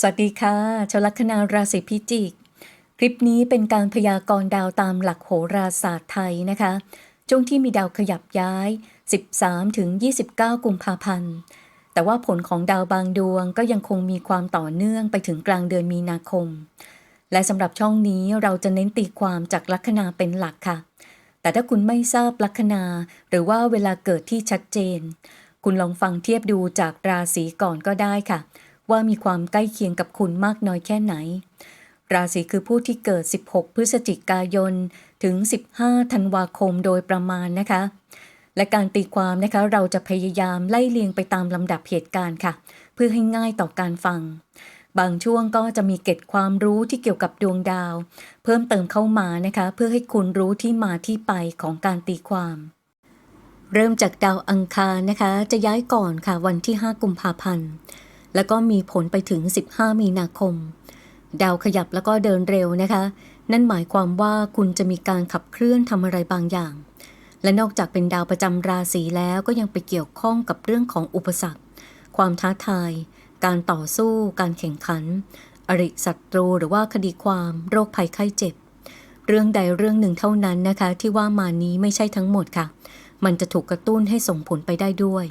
สวัสดีค่ะชาวลัคนาราศีพิจิก คลิปนี้เป็นการพยากรณ์ดาวตามหลักโหราศาสตร์ไทยนะคะ ช่วงที่มีดาวขยับย้าย 13 ถึง 29 กุมภาพันธ์ แต่ว่าผลของดาวบางดวงก็ยังคงมีความต่อเนื่องไปถึงกลางเดือนมีนาคม และสำหรับช่องนี้เราจะเน้นตีความจากลัคนาเป็นหลักค่ะ แต่ถ้าคุณไม่ทราบลัคนา หรือว่าเวลาเกิดที่ชัดเจน คุณลองฟังเทียบดูจากราศีก่อนก็ได้ค่ะ ว่ามีความใกล้เคียงกับคุณมากน้อยแค่ไหน ราศีคือผู้ที่เกิด 16 พฤศจิกายน ถึง 15 ธันวาคมโดยประมาณนะคะ และการตีความนะคะเราจะพยายามไล่เลียงไปตามลำดับเหตุการณ์ค่ะ เพื่อให้ง่ายต่อการฟัง บางช่วงก็จะมีเก็ดความรู้ที่เกี่ยวกับดวงดาว เพิ่มเติมเข้ามานะคะ เพื่อให้คุณรู้ที่มาที่ไปของการตีความเริ่มจากดาวอังคารนะคะ จะย้ายก่อนค่ะวันที่ 5 กุมภาพันธ์ แล้วก็มีผลไปถึง 15 มีนาคม ดาวขยับแล้วก็เดินเร็วนะคะ นั่นหมายความว่าคุณจะมีการขับเคลื่อนทำอะไรบางอย่าง และนอกจากเป็นดาวประจำราศีแล้วก็ยังไปเกี่ยวข้องกับเรื่องของอุปสรรค ความท้าทาย การต่อสู้ การแข่งขัน อริศัตรูหรือว่าคดีความโรคภัยไข้เจ็บ เรื่องใดเรื่องหนึ่งเท่านั้นนะคะ ที่ว่ามานี้ไม่ใช่ทั้งหมดค่ะ มันจะถูกกระตุ้นให้ส่งผลไปได้ด้วย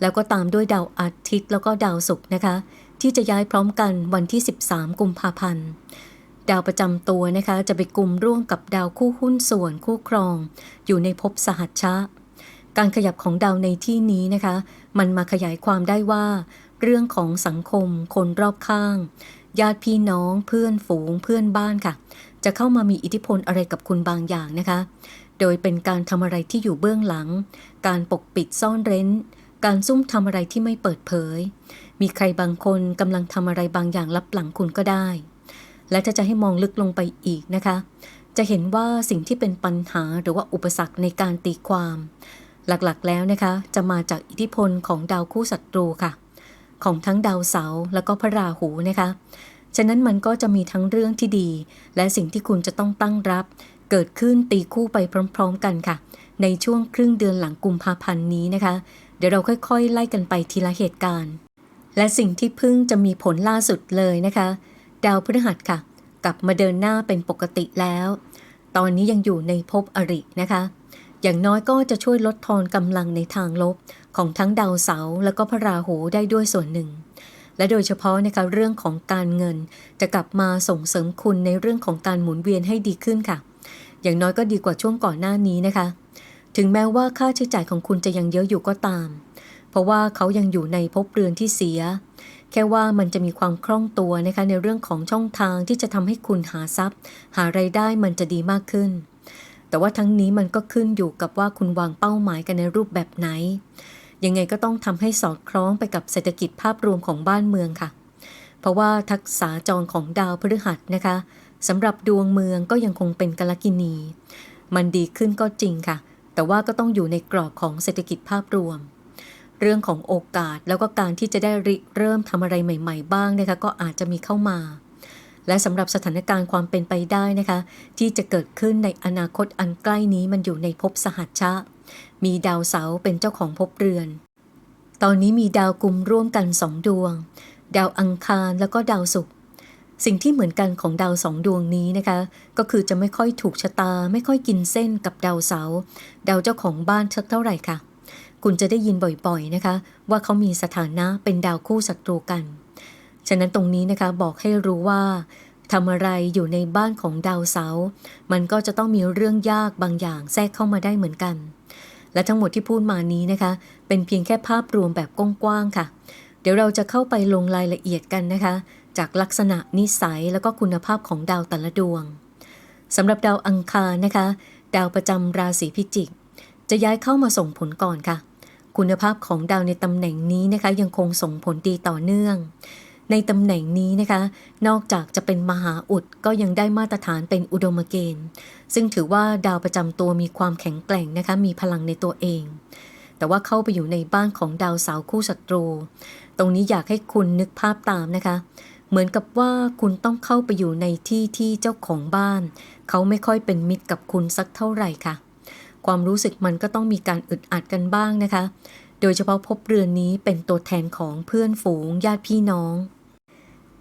แล้วก็ตามด้วยดาวอาทิตย์แล้วก็ดาวศุกร์นะคะ ที่จะย้ายพร้อมกันวันที่ 13 กุมภาพันธ์ ดาวประจำตัวนะคะ จะไปกลุ่มร่วมกับดาวคู่หุ้นส่วนคู่ครอง อยู่ในภพสหัชชะ การขยับของดาวในที่นี้นะคะ มันมาขยายความได้ว่า เรื่องของสังคม คนรอบข้าง ญาติพี่น้องเพื่อนฝูงเพื่อนบ้านค่ะ จะเข้ามามีอิทธิพลอะไรกับคุณบางอย่างนะคะ โดยเป็นการทำอะไรที่อยู่เบื้องหลัง การปกปิดซ่อนเร้น การซุ่มทำอะไรที่ไม่เปิดเผย มีใครบางคนกำลังทำอะไรบางอย่างลับหลังคุณก็ได้ และถ้าจะให้มองลึกลงไปอีกนะคะ จะเห็นว่าสิ่งที่เป็นปัญหาหรือว่าอุปสรรคในการตีความ หลักๆ แล้วนะคะ จะมาจากอิทธิพลของดาวคู่ศัตรูค่ะ ของทั้งดาวเสาร์แล้วก็พระราหูนะคะ ฉะนั้นมันก็จะมีทั้งเรื่องที่ดี และสิ่งที่คุณจะต้องตั้งรับ เกิดขึ้นตีคู่ไปพร้อม ๆ กันค่ะ ในช่วงครึ่งเดือนหลังกุมภาพันธ์นี้นะคะ เดี๋ยวเราค่อยๆ ไล่กันไปทีละเหตุการณ์ และสิ่งที่เพิ่งจะมีผลล่าสุดเลยนะคะ ดาวพฤหัสค่ะ กลับมาเดินหน้าเป็นปกติแล้ว ตอนนี้ยังอยู่ในภพอรินะคะ อย่างน้อยก็จะช่วยลดทอนกำลังในทางลบของทั้งดาวเสาร์แล้วก็พระราหูได้ด้วยส่วนหนึ่ง และโดยเฉพาะนะคะเรื่องของการเงิน จะกลับมาส่งเสริมคุณในเรื่องของการหมุนเวียนให้ดีขึ้นค่ะ อย่างน้อยก็ดีกว่าช่วงก่อนหน้านี้นะคะ ถึงแม้ว่าค่าใช้จ่ายของคุณจะยังเยอะอยู่ก็ตาม เพราะว่าเขายังอยู่ในภพเรือนที่เสีย แค่ว่ามันจะมีความคล่องตัวนะคะในเรื่องของช่องทางที่จะทำให้คุณหาทรัพย์ หาไรายได้มันจะดีมากขึ้น แต่ว่าทั้งนี้มันก็ขึ้นอยู่กับว่าคุณวางเป้าหมายกันในรูปแบบไหน ยังไงก็ต้องทำให้สอดคล้องไปกับเศรษฐกิจภาพรวมของบ้านเมืองค่ะ เพราะว่าทักษะจรของดาวพฤหัสนะคะสำหรับดวงเมืองก็ยังคงเป็นกลกินี มันดีขึ้นก็จริงค่ะ แต่ว่าก็ต้องอยู่ในกรอบของเศรษฐกิจภาพรวม เรื่องของโอกาสแล้วก็การที่จะได้ริเริ่มทำอะไรใหม่ ๆ บ้างนะคะก็อาจจะมีเข้ามา และสำหรับสถานการณ์ความเป็นไปได้นะคะ ที่จะเกิดขึ้นในอนาคตอันใกล้นี้มันอยู่ในภพสหัชชะ มีดาวเสาเป็นเจ้าของภพเรือน ตอนนี้มีดาวกลุ่มร่วมกันสองดวง ดาวอังคารแล้วก็ดาวศุกร์ สิ่งที่เหมือนกันของดาวสองดวงนี้นะคะ ก็คือจะไม่ค่อยถูกชะตา ไม่ค่อยกินเส้นกับดาวเสาดาวเจ้าของบ้านสักเท่าไหร่ค่ะ คุณจะได้ยินบ่อยๆนะคะ ว่าเขามีสถานะเป็นดาวคู่ศัตรูกัน ฉะนั้นตรงนี้นะคะบอกให้รู้ว่าทำอะไรอยู่ในบ้านของดาวเสา มันก็จะต้องมีเรื่องยากบางอย่างแทรกเข้ามาได้เหมือนกัน และทั้งหมดที่พูดมานี้นะคะ เป็นเพียงแค่ภาพรวมแบบกว้างๆค่ะ เดี๋ยวเราจะเข้าไปลงรายละเอียดกันนะคะ จากลักษณะนิสัยแล้วก็คุณภาพของดาวแต่ละดวงสำหรับดาวอังคารนะคะ ดาวประจำราศีพิจิก จะย้ายเข้ามาส่งผลก่อนค่ะ คุณภาพของดาวในตำแหน่งนี้นะคะ ยังคงส่งผลดีต่อเนื่อง ในตำแหน่งนี้นะคะ นอกจากจะเป็นมหาอุดก็ยังได้มาตรฐานเป็นอุดมเกณฑ์ ซึ่งถือว่าดาวประจำตัวมีความแข็งแกร่งนะคะ มีพลังในตัวเอง แต่ว่าเข้าไปอยู่ในบ้านของดาวเสาร์คู่ศัตรู ตรงนี้อยากให้คุณนึกภาพตามนะคะ เหมือนกับว่าคุณต้องเข้าไปอยู่ในที่ที่เจ้าของบ้าน เขาไม่ค่อยเป็นมิตรกับคุณสักเท่าไหร่ค่ะ ความรู้สึกมันก็ต้องมีการอึดอัดกันบ้างนะคะ โดยเฉพาะพบเรือนนี้เป็นตัวแทนของเพื่อนฝูงญาติพี่น้อง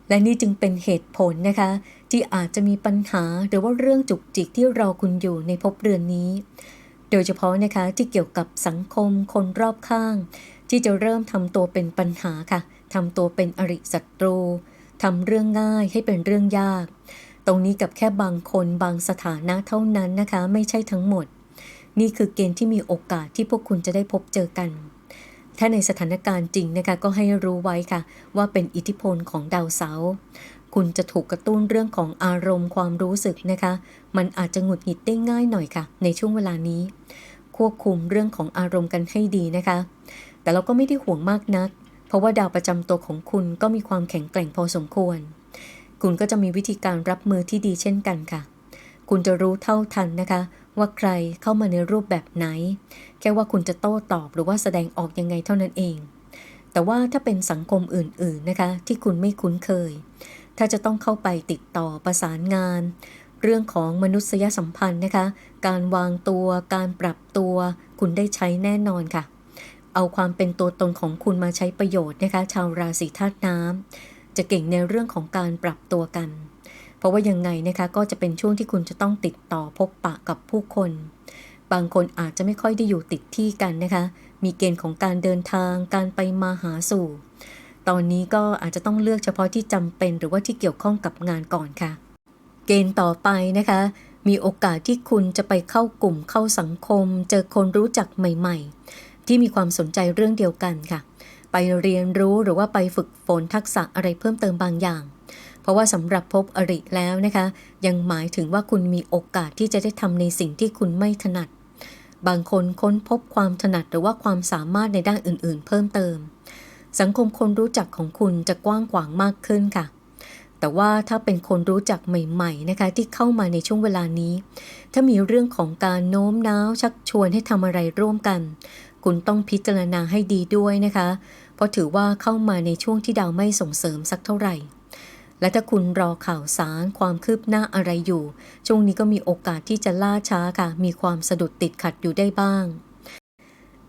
และนี่จึงเป็นเหตุผลนะคะ ที่อาจจะมีปัญหาหรือว่าเรื่องจุกจิกที่รอคุณอยู่ในภพเรือนนี้ โดยเฉพาะนะคะที่เกี่ยวกับสังคมคนรอบข้าง ที่จะเริ่มทำตัวเป็นปัญหาค่ะทำตัวเป็นอริศัตรู ทำเรื่องง่ายให้เป็นเรื่องยาก ตรงนี้กับแค่บางคนบางสถานะเท่านั้นนะคะ ไม่ใช่ทั้งหมด นี่คือเกณฑ์ที่มีโอกาสที่พวกคุณจะได้พบเจอกัน ถ้าในสถานการณ์จริงนะคะก็ให้รู้ไว้ค่ะ ว่าเป็นอิทธิพลของดาวเสาร์คุณจะถูกกระตุ้นเรื่องของอารมณ์ความรู้สึกนะคะ มันอาจจะหงุดหงิดได้ง่ายหน่อยค่ะ ในช่วงเวลานี้ ควบคุมเรื่องของอารมณ์กันให้ดีนะคะ แต่เราก็ไม่ได้ห่วงมากนัก เพราะว่าดาวประจำตัวของคุณก็มีความแข็งแกร่งพอสมควร คุณก็จะมีวิธีการรับมือที่ดีเช่นกันค่ะ คุณจะรู้เท่าทันนะคะ ว่าใครเข้ามาในรูปแบบไหน แค่ว่าคุณจะโต้ตอบหรือว่าแสดงออกยังไงเท่านั้นเอง แต่ว่าถ้าเป็นสังคมอื่น ๆนะคะ ที่คุณไม่คุ้นเคย ถ้าจะต้องเข้าไปติดต่อประสานงาน เรื่องของมนุษยสัมพันธ์นะคะ การวางตัว การปรับตัว คุณได้ใช้แน่นอนค่ะ เอาความเป็นตัวตนของคุณมาใช้ประโยชน์นะคะ ชาวราศีธาตุน้ำจะเก่งในเรื่องของการปรับตัวกัน เพราะว่ายังไงนะคะก็จะเป็นช่วงที่คุณจะต้องติดต่อพบปะกับผู้คน บางคนอาจจะไม่ค่อยได้อยู่ติดที่กันนะคะ มีเกณฑ์ของการเดินทางการไปมาหาสู่ ตอนนี้ก็อาจจะต้องเลือกเฉพาะที่จำเป็นหรือว่าที่เกี่ยวข้องกับงานก่อนค่ะ เกณฑ์ต่อไปนะคะมีโอกาสที่คุณจะไปเข้ากลุ่มเข้าสังคม เจอคนรู้จักใหม่ ๆ ที่มีความสนใจเรื่องเดียวกันค่ะ ไปเรียนรู้หรือว่าไปฝึกฝนทักษะอะไรเพิ่มเติมบางอย่าง เพราะว่าสำหรับพบอริแล้วนะคะ ยังหมายถึงว่าคุณมีโอกาสที่จะได้ทำในสิ่งที่คุณไม่ถนัด บางคนค้นพบความถนัดหรือว่าความสามารถในด้านอื่น ๆ เพิ่มเติม สังคมคนรู้จักของคุณจะกว้างขวางมากขึ้นค่ะแต่ว่าถ้าเป็นคนรู้จักใหม่ๆนะคะที่เข้ามาในช่วงเวลานี้ ถ้ามีเรื่องของการโน้มน้าวชักชวนให้ทำอะไรร่วมกัน คุณต้องพิจารณาให้ดีด้วยนะคะ เพราะถือว่าเข้ามาในช่วงที่ดาวไม่ส่งเสริมสักเท่าไหร่ และถ้าคุณรอข่าวสารความคืบหน้าอะไรอยู่ ช่วงนี้ก็มีโอกาสที่จะล่าช้าค่ะ มีความสะดุดติดขัดอยู่ได้บ้าง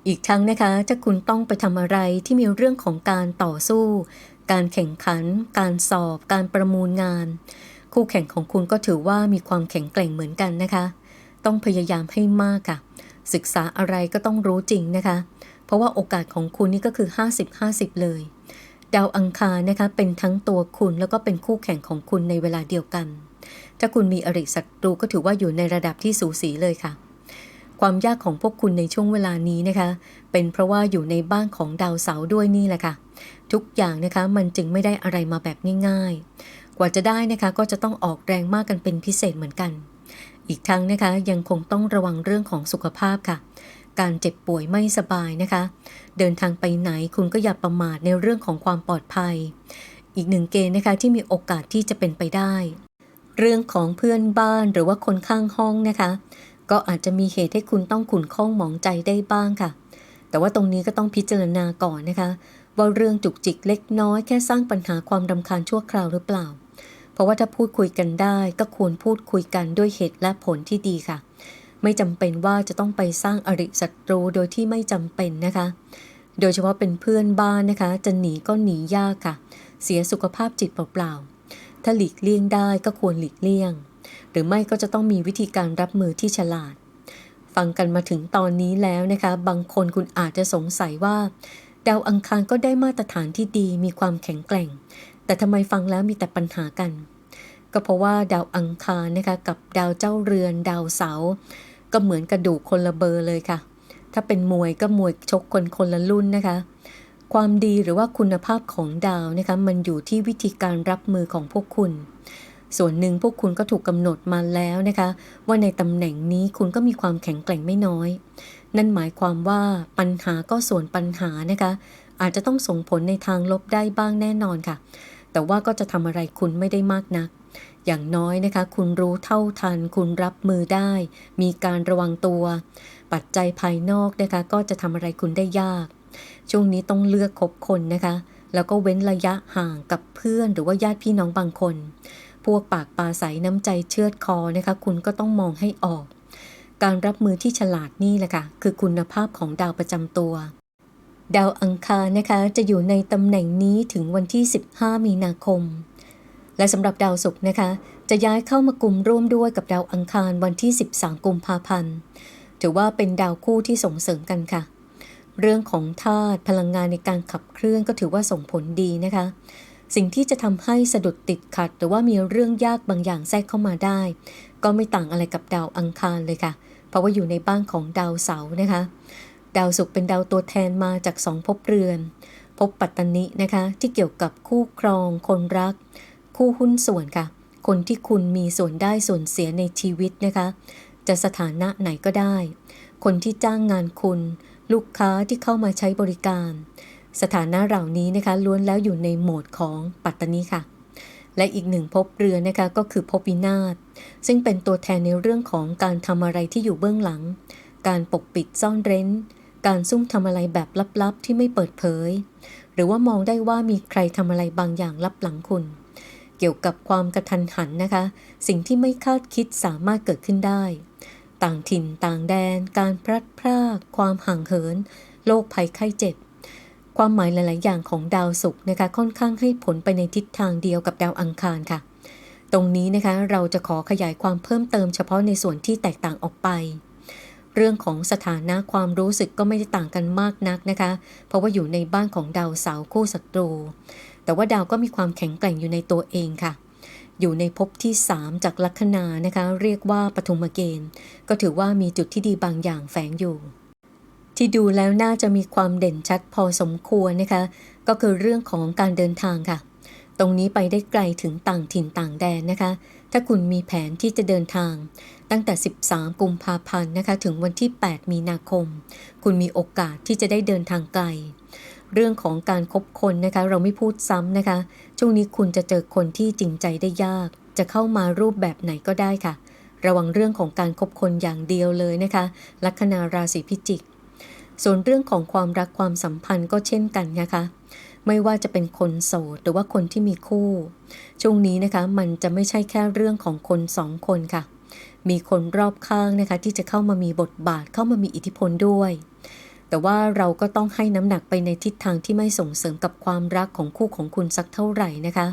อีกทั้งนะคะ ถ้าคุณต้องไปทำอะไรที่มีเรื่องของการต่อสู้ การแข่งขัน การสอบ การประมูลงาน คู่แข่งของคุณก็ถือว่ามีความแข็งแกร่งเหมือนกันนะคะ ต้องพยายามให้มากค่ะ ศึกษาอะไรก็ต้องรู้จริงนะคะ เพราะว่าโอกาสของคุณนี่ก็คือ 50-50 เลย ดาวอังคารนะคะเป็นทั้งตัวคุณแล้วก็เป็นคู่แข่งของคุณในเวลาเดียวกัน ถ้าคุณมีอริศัตรูก็ถือว่าอยู่ในระดับที่สูสีเลยค่ะ ความยากของพวกคุณในช่วงเวลานี้นะคะ เป็นเพราะว่าอยู่ในบ้านของดาวเสาร์ด้วยนี่แหละค่ะ ทุกอย่างนะคะมันจึงไม่ได้อะไรมาแบบง่าย ๆ กว่าจะได้นะคะก็จะต้องออกแรงมากกันเป็นพิเศษเหมือนกัน อีกทั้งนะคะยังคงต้องระวังเรื่องของสุขภาพค่ะ การเจ็บป่วยไม่สบายนะคะ เดินทางไปไหนคุณก็อย่าประมาทในเรื่องของความปลอดภัย อีกหนึ่งเกณฑ์นะคะที่มีโอกาสที่จะเป็นไปได้ เรื่องของเพื่อนบ้านหรือว่าคนข้างห้องนะคะ ก็อาจจะมีเหตุให้คุณต้องขุนข้องหมองใจได้บ้างค่ะ แต่ว่าตรงนี้ก็ต้องพิจารณาก่อนนะคะ ว่าเรื่องจุกจิกเล็กน้อยแค่สร้างปัญหาความรำคาญชั่วคราวหรือเปล่า เพราะว่าถ้าพูดคุยกันได้ก็ควรพูดคุยกันด้วยเหตุและผลที่ดีค่ะ ไม่จำเป็นว่าจะต้องไปสร้างอริศัตรูโดยที่ไม่จำเป็นนะคะ โดยเฉพาะเป็นเพื่อนบ้านนะคะ จะหนีก็หนียากค่ะ เสียสุขภาพจิตเปล่าๆ ถ้าหลีกเลี่ยงได้ก็ควรหลีกเลี่ยง หรือไม่ก็จะต้องมีวิธีการรับมือที่ฉลาด ฟังกันมาถึงตอนนี้แล้วนะคะ บางคนคุณอาจจะสงสัยว่าดาวอังคารก็ได้มาตรฐานที่ดีมีความแข็งแกร่ง แต่ทำไมฟังแล้วมีแต่ปัญหากัน ก็เพราะว่าดาวอังคารนะคะกับดาวเจ้าเรือน ดาวเสาก็เหมือนกระดูกคนละเบอร์เลยค่ะ ถ้าเป็นมวยก็มวยชกคนคนละรุ่นนะคะ ความดีหรือว่าคุณภาพของดาวนะคะมันอยู่ที่วิธีการรับมือของพวกคุณ ส่วนหนึ่งพวกคุณก็ถูกกำหนดมาแล้วนะคะ ว่าในตำแหน่งนี้คุณก็มีความแข็งแกร่งไม่น้อย นั่นหมายความว่าปัญหาก็ส่วนปัญหานะคะ อาจจะต้องส่งผลในทางลบได้บ้างแน่นอนค่ะ แต่ว่าก็จะทำอะไรคุณไม่ได้มากนัก อย่างน้อยนะคะ คุณรู้เท่าทัน คุณรับมือได้ มีการระวังตัว ปัจจัยภายนอกนะคะ ก็จะทำอะไรคุณได้ยาก ช่วงนี้ต้องเลือกคบคนนะคะ แล้วก็เว้นระยะห่างกับเพื่อนหรือว่าญาติพี่น้องบางคน พวกปากปลาใสน้ำใจเชือดคอนะคะ คุณก็ต้องมองให้ออกการรับมือที่ฉลาดนี่แหละค่ะ คือคุณภาพของดาวประจำตัว ดาวอังคารนะคะจะอยู่ในตำแหน่งนี้ถึงวันที่ 15 มีนาคม และสำหรับดาวศุกร์นะคะ จะย้ายเข้ามากลุ่มร่วมด้วยกับดาวอังคารวันที่ 13 กุมภาพันธ์ ถือว่าเป็นดาวคู่ที่ส่งเสริมกันค่ะ เรื่องของธาตุพลังงานในการขับเคลื่อนก็ถือว่าส่งผลดีนะคะ สิ่งที่จะทำให้สะดุดติดขัด หรือว่ามีเรื่องยากบางอย่างแทรกเข้ามาได้ ก็ไม่ต่างอะไรกับดาวอังคารเลยค่ะ เพราะว่าอยู่ในบ้านของดาวเสาร์นะคะ ดาวศุกร์เป็นดาวตัวแทนมาจากสองภพเรือนภพปัตตนินะคะที่เกี่ยวกับคู่ครอง คนรัก คู่หุ้นส่วนค่ะ คนที่คุณมีส่วนได้ส่วนเสียในชีวิตนะคะ จะสถานะไหนก็ได้ คนที่จ้างงานคุณ ลูกค้าที่เข้ามาใช้บริการ สถานะเหล่านี้นะคะล้วนแล้วอยู่ในโหมดของปัตตนิค่ะและอีกหนึ่งภพเรือนนะคะก็คือภพวินาศซึ่งเป็นตัวแทนในเรื่องของการทำอะไรที่อยู่เบื้องหลัง การปกปิดซ่อนเร้น การซุ่มทำอะไรแบบลับๆที่ไม่เปิดเผย หรือว่ามองได้ว่ามีใครทำอะไรบางอย่างลับหลังคุณ เกี่ยวกับความกระทันหันนะคะ สิ่งที่ไม่คาดคิดสามารถเกิดขึ้นได้ ต่างถิ่นต่างแดน การพลัดพราก ความห่างเหิน โรคภัยไข้เจ็บ ความหมายหลาย ๆ อย่างของดาวศุกร์นะคะค่อนข้างให้ผลไปในทิศทางเดียวกับดาวอังคารค่ะ ตรงนี้นะคะเราจะขอขยายความเพิ่มเติมเฉพาะในส่วนที่แตกต่างออกไป เรื่องของสถานะความรู้สึกก็ไม่ได้ต่างกันมากนักนะคะ เพราะว่าอยู่ในบ้านของดาวเสาคู่ศัตรู แต่ว่าดาวก็มีความแข็งแกร่งอยู่ในตัวเองค่ะ อยู่ในภพที่ 3 จากลัคนานะคะ เรียกว่าปฐุมเกณฑ์ ก็ถือว่ามีจุดที่ดีบางอย่างแฝงอยู่ ที่ดูแล้วน่าจะมีความเด่นชัดพอสมควรนะคะ ก็คือเรื่องของการเดินทางค่ะ ตรงนี้ไปได้ไกลถึงต่างถิ่นต่างแดนนะคะ ถ้าคุณมีแผนที่จะเดินทาง ตั้งแต่ 13 กุมภาพันธ์นะคะ ถึงวันที่ 8 มีนาคม คุณมีโอกาสที่จะได้เดินทางไกล เรื่องของการคบคนนะคะ เราไม่พูดซ้ำนะคะ ช่วงนี้คุณจะเจอคนที่จริงใจได้ยาก จะเข้ามารูปแบบไหนก็ได้ค่ะ ระวังเรื่องของการคบคนอย่างเดียวเลยนะคะ ลัคนาราศีพิจิก ส่วนเรื่องของความรักความสัมพันธ์ก็เช่นกันนะคะ ไม่ว่าจะเป็นคนโสดหรือว่าคนที่มีคู่ ช่วงนี้นะคะมันจะไม่ใช่แค่เรื่องของคนสองคนค่ะ มีคนรอบข้างนะคะที่จะเข้ามามีบทบาทเข้ามามีอิทธิพลด้วย แต่ว่าเราก็ต้องให้น้ำหนักไปในทิศทางที่ไม่ส่งเสริมกับความรักของคู่ของคุณสักเท่าไหร่นะคะ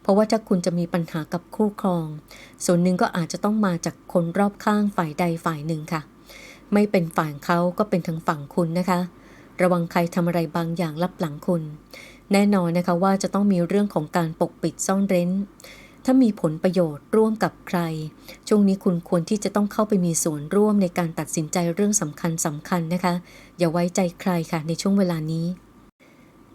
เพราะว่าถ้าคุณจะมีปัญหากับคู่ครอง ส่วนหนึ่งก็อาจจะต้องมาจากคนรอบข้างฝ่ายใดฝ่ายหนึ่งค่ะ ไม่เป็นฝ่ายเขาก็เป็นทางฝั่งคุณนะคะ ระวังใครทำอะไรบางอย่างลับหลังคุณ แน่นอนนะคะว่าจะต้องมีเรื่องของการปกปิดซ่อนเร้น ถ้ามีผลประโยชน์ร่วมกับใคร ช่วงนี้คุณควรที่จะต้องเข้าไปมีส่วนร่วมในการตัดสินใจเรื่องสำคัญสำคัญนะคะ อย่าไว้ใจใครค่ะในช่วงเวลานี้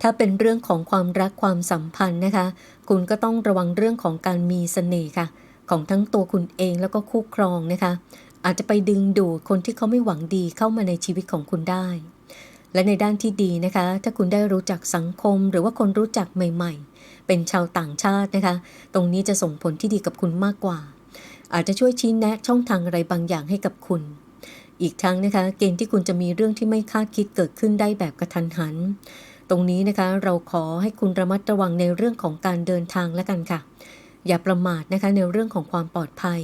ถ้าเป็นเรื่องของความรักความสัมพันธ์นะคะ คุณก็ต้องระวังเรื่องของการมีเสน่ห์ค่ะ ของทั้งตัวคุณเองแล้วก็คู่ครองนะคะ อาจจะไปดึงดูดคนที่เขาไม่หวังดีเข้ามาในชีวิตของคุณได้ และในด้านที่ดีนะคะ ถ้าคุณได้รู้จักสังคม หรือว่าคนรู้จักใหม่ ๆ เป็นชาวต่างชาตินะคะ ตรงนี้จะส่งผลที่ดีกับคุณมากกว่า อาจจะช่วยชี้แนะช่องทางอะไรบางอย่างให้กับคุณ อีกทั้งนะคะ เกณฑ์ที่คุณจะมีเรื่องที่ไม่คาดคิดเกิดขึ้นได้แบบกระทันหัน ตรงนี้นะคะเราขอให้คุณระมัดระวังในเรื่องของการเดินทางแล้วกันค่ะ อย่าประมาทนะคะในเรื่องของความปลอดภัย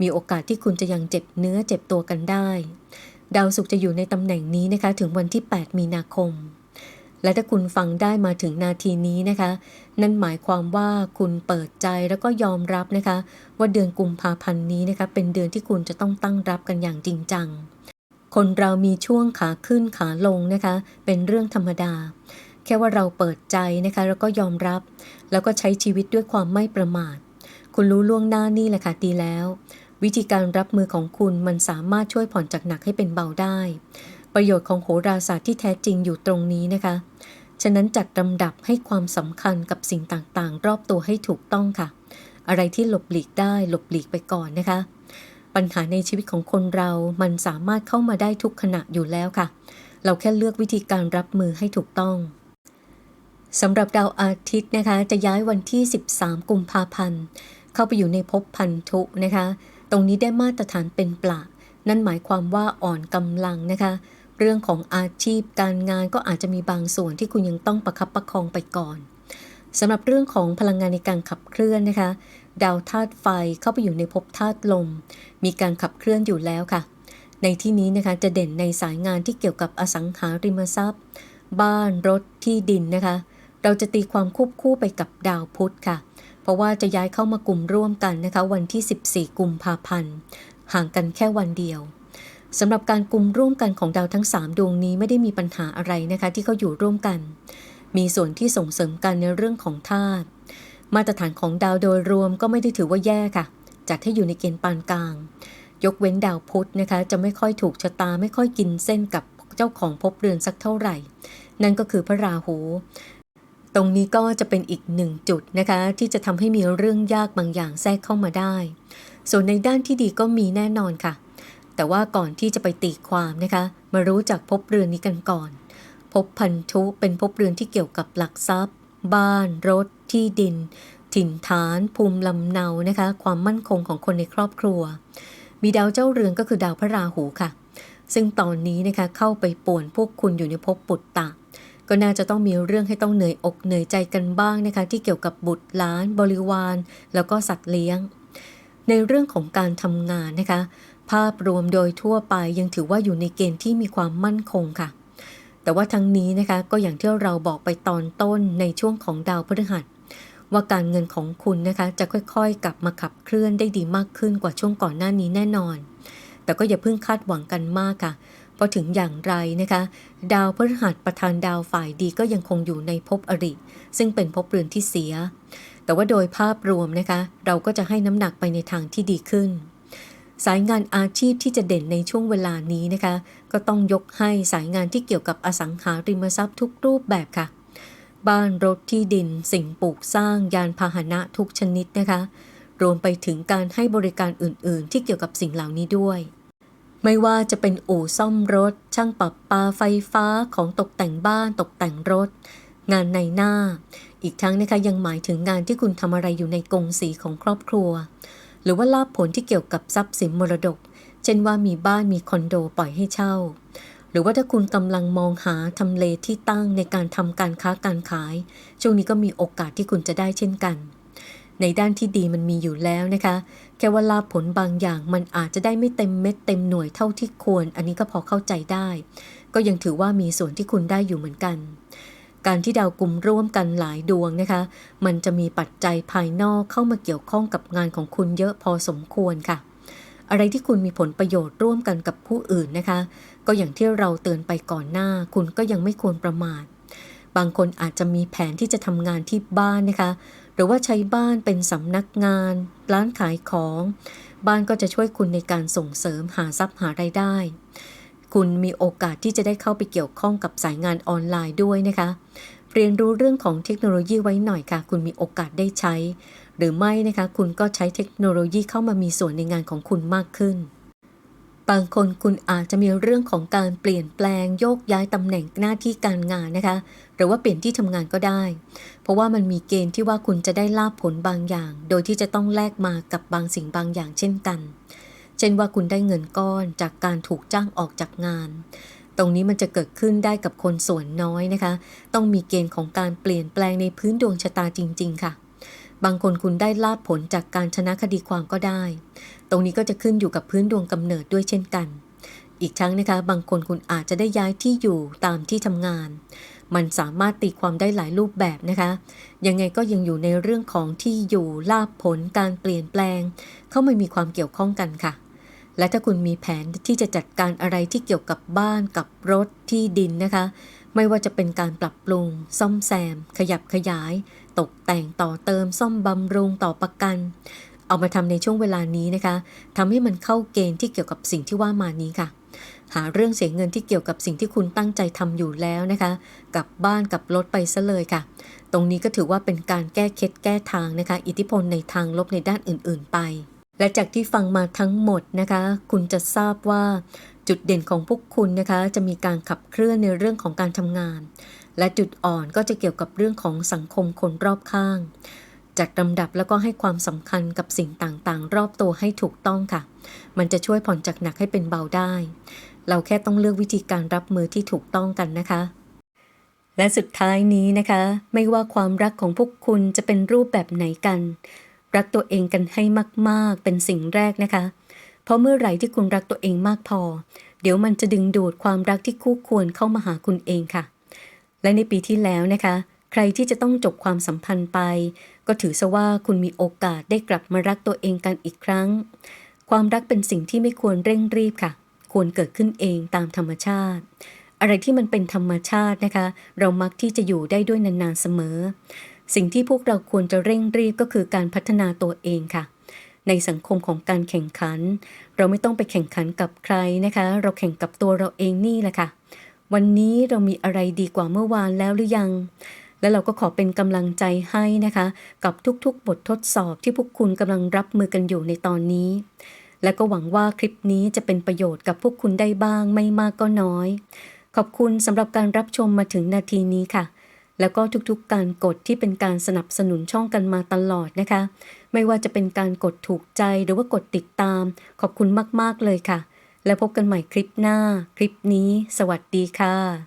มีโอกาสที่คุณจะยังเจ็บเนื้อเจ็บตัวกันได้ ดาวศุกร์จะอยู่ในตำแหน่งนี้นะคะ ถึงวันที่ 8 มีนาคม และถ้าคุณฟังได้มาถึงนาทีนี้นะคะ นั่นหมายความว่าคุณเปิดใจแล้วก็ยอมรับนะคะ ว่าเดือนกุมภาพันธ์นี้นะคะ เป็นเดือนที่คุณจะต้องตั้งรับกันอย่างจริงจัง คนเรามีช่วงขาขึ้นขาลงนะคะ เป็นเรื่องธรรมดา แค่ว่าเราเปิดใจนะคะ แล้วก็ยอมรับ แล้วก็ใช้ชีวิตด้วยความไม่ประมาท คุณรู้ล่วงหน้านี่แหละค่ะดีแล้ว วิธีการรับมือของคุณมันสามารถช่วยผ่อนจากหนักให้เป็นเบาได้ ประโยชน์ของโหราศาสตร์ที่แท้จริงอยู่ตรงนี้นะคะ ฉะนั้นจัดลำดับให้ความสำคัญกับสิ่งต่างๆ รอบตัวให้ถูกต้องค่ะ อะไรที่หลบหลีกได้หลบหลีกไปก่อนนะคะ ปัญหาในชีวิตของคนเรา มันสามารถเข้ามาได้ทุกขณะอยู่แล้วค่ะ เราแค่เลือกวิธีการรับมือให้ถูกต้องสำหรับดาวอาทิตย์นะคะ จะย้ายวันที่ 13 กุมภาพันธ์ เข้าไปอยู่ในภพพันธุนะคะ รงนี้ได้มาตรฐานเป็นปละนั่นหมายความว่าอ่อนกำลังนะคะ เรื่องของอาชีพการงานก็อาจจะมีบางส่วนที่คุณยังต้องประคับประคองไปก่อนสำหรับเรื่องของพลังงานในการขับเคลื่อนนะคะ ดาวธาตุไฟเข้าไปอยู่ในภพธาตุลม มีการขับเคลื่อนอยู่แล้วค่ะ ในที่นี้นะคะจะเด่นในสายงานที่เกี่ยวกับอสังหาริมทรัพย์ บ้านรถที่ดินนะคะ เราจะตีความควบคู่ไปกับดาวพุธค่ะ เพราะว่าจะย้ายเข้ามากลุ่มร่วมกันนะคะวันที่ 14 กุมภาพันธ์ ห่างกันแค่วันเดียวสำหรับการกลุ่มร่วมกันของดาวทั้ง 3 ดวงนี้ไม่ได้มีปัญหาอะไรนะคะที่เขาอยู่ร่วมกัน มีส่วนที่ส่งเสริมกันในเรื่องของธาตุมาตรฐานของดาวโดยรวมก็ไม่ได้ถือว่าแย่ค่ะจัดให้อยู่ในเกณฑ์ปานกลาง ยกเว้นดาวพุธนะคะจะไม่ค่อยถูกชะตาไม่ค่อยกินเส้นกับเจ้าของภพเรือนสักเท่าไหร่ นั่นก็คือพระราหู ตรงนี้ก็จะเป็นอีกหนึ่งจุดนะคะ ที่จะทำให้มีเรื่องยากบางอย่างแทรกเข้ามาได้ ส่วนในด้านที่ดีก็มีแน่นอนค่ะ แต่ว่าก่อนที่จะไปตีความนะคะ มารู้จักภพเรือนนี้กันก่อนภพพันธุเป็นภพเรือนที่เกี่ยวกับหลักทรัพย์ บ้าน รถ ที่ดิน ถิ่นฐาน ภูมิลำเนานะคะ ความมั่นคงของคนในครอบครัว มีดาวเจ้าเรือนก็คือดาวพระราหูค่ะ ซึ่งตอนนี้นะคะเข้าไปป่วนพวกคุณอยู่ในภพปุตตะ ก็น่าจะต้องมีเรื่องให้ต้องเหนื่อยอกเหนื่อยใจกันบ้างนะคะ ที่เกี่ยวกับบุตรหลาน บริวาร แล้วก็สัตว์เลี้ยง ในเรื่องของการทำงานนะคะ ภาพรวมโดยทั่วไปยังถือว่าอยู่ในเกณฑ์ที่มีความมั่นคงค่ะ แต่ว่าทั้งนี้นะคะก็อย่างที่เราบอกไปตอนต้นในช่วงของดาวพฤหัสว่าการเงินของคุณนะคะจะค่อยๆ กลับมาขับเคลื่อนได้ดีมากขึ้นกว่าช่วงก่อนหน้านี้แน่นอน แต่ก็อย่าเพิ่งคาดหวังกันมากค่ะ พราะถึงอย่างไรนะคะ ดาวพฤหัสประธานดาวฝ่ายดีก็ยังคงอยู่ในภพอริ ซึ่งเป็นภพเรือนที่เสีย แต่ว่าโดยภาพรวมนะคะ เราก็จะให้น้ำหนักไปในทางที่ดีขึ้น สายงานอาชีพที่จะเด่นในช่วงเวลานี้นะคะ ก็ต้องยกให้สายงานที่เกี่ยวกับอสังหาริมทรัพย์ทุกรูปแบบค่ะ บ้านรถที่ดิน สิ่งปลูกสร้างยานพาหนะทุกชนิดนะคะ รวมไปถึงการให้บริการอื่น ๆ ที่เกี่ยวกับสิ่งเหล่านี้ด้วย ไม่ว่าจะเป็นอู่ซ่อมรถ ช่างปรับปาไฟฟ้าของตกแต่งบ้านตกแต่งรถ งานในหน้า อีกทั้งนะคะยังหมายถึงงานที่คุณทำอะไรอยู่ในกงสีของครอบครัว หรือว่าลาบผลที่เกี่ยวกับทรัพย์สินมรดก เช่นว่ามีบ้านมีคอนโดปล่อยให้เช่า หรือว่าถ้าคุณกำลังมองหาทำเลที่ตั้งในการทำการค้าการขาย ช่วงนี้ก็มีโอกาสที่คุณจะได้เช่นกัน ในด้านที่ดีมันมีอยู่แล้วนะคะ แค่ว่าลาผลบางอย่างมันอาจจะได้ไม่เต็มเม็ดเต็มหน่วยเท่าที่ควร อันนี้ก็พอเข้าใจได้ ก็ยังถือว่ามีส่วนที่คุณได้อยู่เหมือนกัน การที่ดาวกลุ่มร่วมกันหลายดวงนะคะ มันจะมีปัจจัยภายนอกเข้ามาเกี่ยวข้องกับงานของคุณเยอะพอสมควรค่ะ อะไรที่คุณมีผลประโยชน์ร่วมกันกับผู้อื่นนะคะ ก็อย่างที่เราเตือนไปก่อนหน้า คุณก็ยังไม่ควรประมาท บางคนอาจจะมีแผนที่จะทำงานที่บ้านนะคะ หรือว่าใช้บ้านเป็นสำนักงาน ร้านขายของ บ้านก็จะช่วยคุณในการส่งเสริมหาทรัพย์หารายได้ คุณมีโอกาสที่จะได้เข้าไปเกี่ยวข้องกับสายงานออนไลน์ด้วยนะคะ เรียนรู้เรื่องของเทคโนโลยีไว้หน่อยค่ะ คุณมีโอกาสได้ใช้ หรือไม่นะคะ คุณก็ใช้เทคโนโลยีเข้ามามีส่วนในงานของคุณมากขึ้นบางคนคุณอาจจะมีเรื่องของการเปลี่ยนแปลงโยกย้ายตำแหน่งหน้าที่การงานนะคะ หรือว่าเปลี่ยนที่ทำงานก็ได้ เพราะว่ามันมีเกณฑ์ที่ว่าคุณจะได้ลาบผลบางอย่าง โดยที่จะต้องแลกมากับบางสิ่งบางอย่างเช่นกัน เช่นว่าคุณได้เงินก้อนจากการถูกจ้างออกจากงาน ตรงนี้มันจะเกิดขึ้นได้กับคนส่วนน้อยนะคะ ต้องมีเกณฑ์ของการเปลี่ยนแปลงในพื้นดวงชะตาจริง ๆ ค่ะ บางคนคุณได้ลาบผลจากการชนะคดีความก็ได้ ตรงนี้ก็จะขึ้นอยู่กับพื้นดวงกำเนิดด้วยเช่นกันอีกทั้งนะคะบางคนคุณอาจจะได้ย้ายที่อยู่ตามที่ทำงาน มันสามารถตีความได้หลายรูปแบบนะคะ ยังไงก็ยังอยู่ในเรื่องของที่อยู่ลาบผลการเปลี่ยนแปลง เข้ามามีความเกี่ยวข้องกันค่ะ และถ้าคุณมีแผนที่จะจัดการอะไรที่เกี่ยวกับบ้านกับรถที่ดินนะคะ ไม่ว่าจะเป็นการปรับปรุง ซ่อมแซม ขยับขยาย ตกแต่งต่อเติม ซ่อมบำรุงต่อประกัน เอามาทำในช่วงเวลานี้นะคะทำให้มันเข้าเกณฑ์ที่เกี่ยวกับสิ่งที่ว่ามานี้ค่ะหาเรื่องเสียเงินที่เกี่ยวกับสิ่งที่คุณตั้งใจทำอยู่แล้วนะคะกับบ้านกับรถไปซะเลยค่ะ ตรงนี้ก็ถือว่าเป็นการแก้เคล็ดแก้ทางนะคะ อิทธิพลในทางลบในด้านอื่น ๆ ไป และจากที่ฟังมาทั้งหมดนะคะ คุณจะทราบว่าจุดเด่นของพวกคุณนะคะ จะมีการขับเคลื่อนในเรื่องของการทำงาน และจุดอ่อนก็จะเกี่ยวกับเรื่องของสังคมคนรอบข้าง จัดลำดับแล้วก็ให้ความสำคัญกับสิ่งต่างๆ รอบตัวให้ถูกต้องค่ะ มันจะช่วยผ่อนจากหนักให้เป็นเบาได้ เราแค่ต้องเลือกวิธีการรับมือที่ถูกต้องกันนะคะ และสุดท้ายนี้นะคะ ไม่ว่าความรักของพวกคุณจะเป็นรูปแบบไหนกัน รักตัวเองกันให้มาก ๆ เป็นสิ่งแรกนะคะ เพราะเมื่อไหร่ที่คุณรักตัวเองมากพอ เดี๋ยวมันจะดึงดูดความรักที่คู่ควรเข้ามาหาคุณเองค่ะ และในปีที่แล้วนะคะ ใครที่จะต้องจบความสัมพันธ์ไป ก็ถือซะว่าคุณมีโอกาสได้กลับมารักตัวเองกันอีกครั้ง ความรักเป็นสิ่งที่ไม่ควรเร่งรีบค่ะ ควรเกิดขึ้นเองตามธรรมชาติ อะไรที่มันเป็นธรรมชาตินะคะ เรามักที่จะอยู่ได้ด้วยนานๆเสมอ สิ่งที่พวกเราควรจะเร่งรีบก็คือการพัฒนาตัวเองค่ะในสังคมของการแข่งขัน เราไม่ต้องไปแข่งขันกับใครนะคะ เราแข่งกับตัวเราเองนี่แหละค่ะ วันนี้เรามีอะไรดีกว่าเมื่อวานแล้วหรือยัง และเราก็ขอเป็นกำลังใจให้นะคะ กับทุกๆ บททดสอบที่พวกคุณกำลังรับมือกันอยู่ในตอนนี้ และก็หวังว่าคลิปนี้จะเป็นประโยชน์กับพวกคุณได้บ้างไม่มากก็น้อย ขอบคุณสำหรับการรับชมมาถึงนาทีนี้ค่ะ แล้วก็ทุกๆ การกดที่เป็นการสนับสนุนช่องกันมาตลอดนะคะ ไม่ว่าจะเป็นการกดถูกใจหรือว่ากดติดตาม ขอบคุณมากๆเลยค่ะ แล้วพบกันใหม่คลิปหน้า คลิปนี้ สวัสดีค่ะ